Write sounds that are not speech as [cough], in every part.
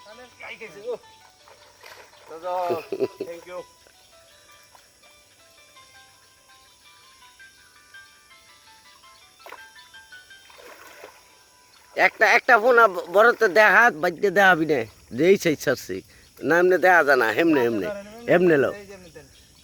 You [laughs] একটা একটা phone বড়তে দেখা বাদ্যে দেখাবি না যেই সেই ছাড়ছি না এমনি দেখা যায় না হেমনে হেমনে এমনে লো।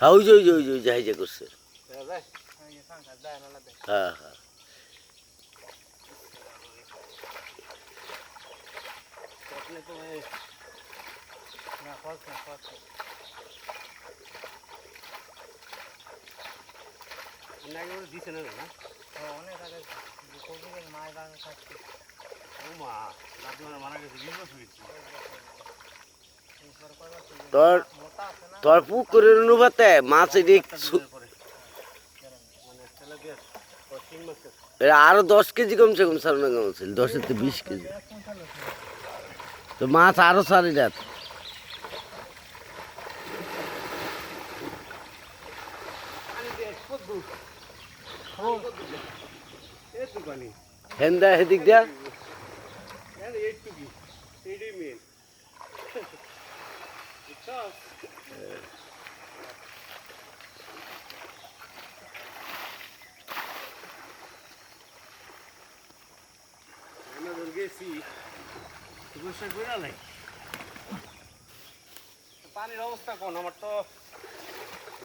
হ্যাঁ ওই যে ওই যে করছে। হ্যাঁ হ্যাঁ আপনি তো এই না, ফলস না, ফলস না। আপনি আগে করে দিছেন না ও, অনেক আগে যে কোভিডের মায়ের আগে থাকছে। ও মা দাদু আমার মারা গেছে বিশ বছর গেছে এরপরে কয়বার ছিল? তোর- তোর পুকুরের অনুপাতে মাছ পরে মানে আরও দশ কেজি কমছে কম সামনে কম ছিল দশের তো বিশ কেজি। তো মাছ আরও সারি রাত পানি দিয়ে কদ্দু একটু পানি হেন্দা হেদিক দিয়া। গেছি চিকিৎসা করে নাই পানির অবস্থা কোন? আমার তো